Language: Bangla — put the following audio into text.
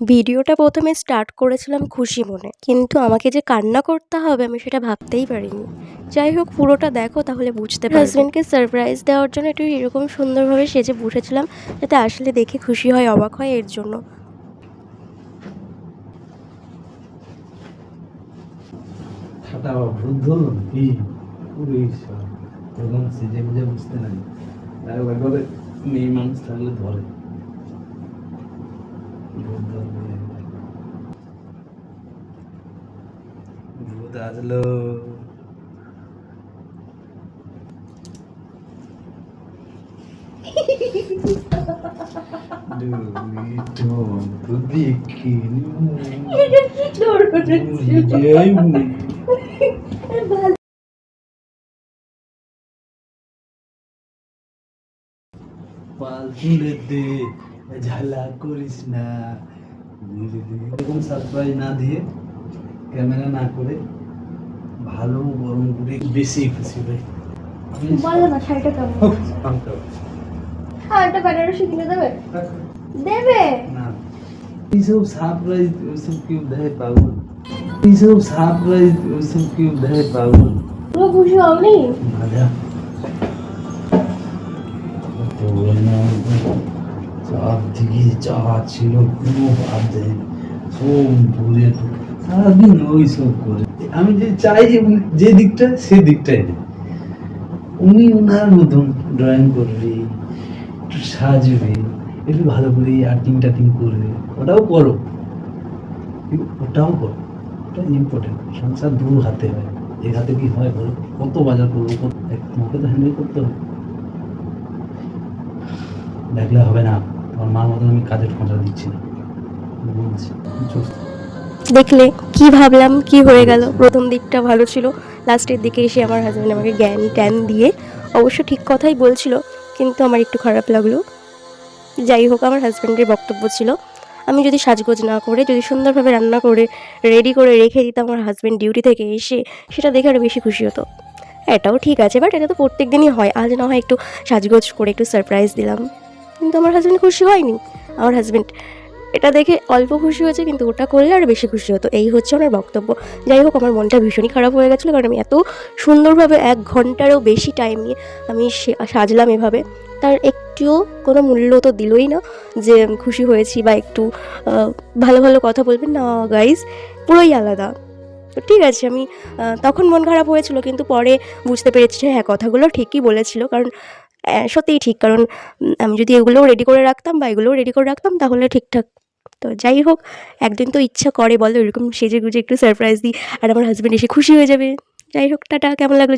ভিডিওটা প্রথমে স্টার্ট করেছিলাম খুশি মনে, কিন্তু আমাকে যে কান্না করতে হবে আমি সেটা ভাবতেই পারিনি। যাই হোক, পুরোটা দেখো তাহলে বুঝতে পারবে। হাজব্যান্ডকে সারপ্রাইজ দেওয়ার জন্য একটু এরকম সুন্দরভাবে সেজে বসেছিলাম, যাতে আসলে দেখে খুশি হয়, অবাক হয় এর জন্য। মেয়ে মানুষ থাকলে ধরে। ভূত আসলো। দেখিনি পাল তুলে দে। ঝালা করিস না। এরকম সারপ্রাইজ না দিয়ে ক্যামেরা না করে ভালো গরম করে বেশি খুশি ভাই বলো না শাড়িটা কেমন হ্যাঁ একটা বেনারসি কিনে দেবে? দেবে? না এইসব সারপ্রাইজ ওইসব কেউ দেয় পাগল। এইসব সারপ্রাইজ ওইসব কেউ দেয় পাগল। পুরো খুশি হওনি না? চার দিকে চা ছিল কোনো ভাব দেয়। সব ভরে সারাদিন ওই সব করে। আমি যে চাই যে যে দিকটা, সে দিকটাই নেই। উনি ওনার মতন ড্রয়িং করবে, একটু সাজবে, একটু ভালো করে আর্টিং টার্টিং করবে। ওটাও করো। ওটাও করো। ওটা ইম্পর্টেন্ট সংসার দু হাতে হয়। এক হাতে কি হয় বলো? কত বাজার করব তোমাকে তো হ্যান্ডেল করতে হবে। দেখলে হবে না। আমার মার মতন আমি কাজের খোঁজা দিচ্ছি না। দেখলে কি ভাবলাম, কি হয়ে গেল? প্রথম দিকটা ভালো ছিল, লাস্টের দিকে এসে আমার হাজব্যান্ড আমাকে জ্ঞান ট্যান দিয়ে অবশ্য ঠিক কথাই বলছিল, কিন্তু আমার একটু খারাপ লাগল। যাই হোক, আমার হাজব্যান্ডের বক্তব্য ছিল, আমি যদি সাজগোজ না করে, যদি সুন্দরভাবে রান্না করে রেডি করে রেখে দিতাম আমার হাজব্যান্ড ডিউটি থেকে এসে, সেটা দেখে আরও বেশি খুশি হতো। এটাও ঠিক আছে বাট এটা তো প্রত্যেক দিনই হয়। আজ না হয় একটু সাজগোজ করে একটু সারপ্রাইজ দিলাম। কিন্তু আমার হাজব্যান্ড খুশি হয়নি। আমার হাজব্যান্ড এটা দেখে অল্প খুশি হয়েছে কিন্তু ওটা করলে আরও বেশি খুশি হতো। এই হচ্ছে আমার বক্তব্য। যাই হোক, আমার মনটা ভীষণই খারাপ হয়ে গেছিল কারণ আমি এত সুন্দরভাবে এক ঘন্টারও বেশি টাইম নিয়ে আমি সাজলাম এভাবে। তার একটুও কোনো মূল্য তো দিলই না যে খুশি হয়েছি বা একটু ভালো ভালো কথা বলবেন। না গাইজ পুরোই আলাদা। তো ঠিক আছে, আমি তখন মন খারাপ হয়েছিল কিন্তু পরে বুঝতে পেরেছি যে হ্যাঁ কথাগুলো ঠিকই বলেছিল। কারণ সত্যিই ঠিক। কারণ আমি যদি এগুলোও রেডি করে রাখতাম বা এগুলোও রেডি করে রাখতাম, তাহলে ঠিকঠাক। তো যাই হোক, একদিন তো ইচ্ছা করে, বলো, এরকম সেজে গুজে একটু সারপ্রাইজ দিই, আর আমার হাজব্যান্ড এসে খুশি হয়ে যাবে। যাই হোক, টাটা, কেমন লাগল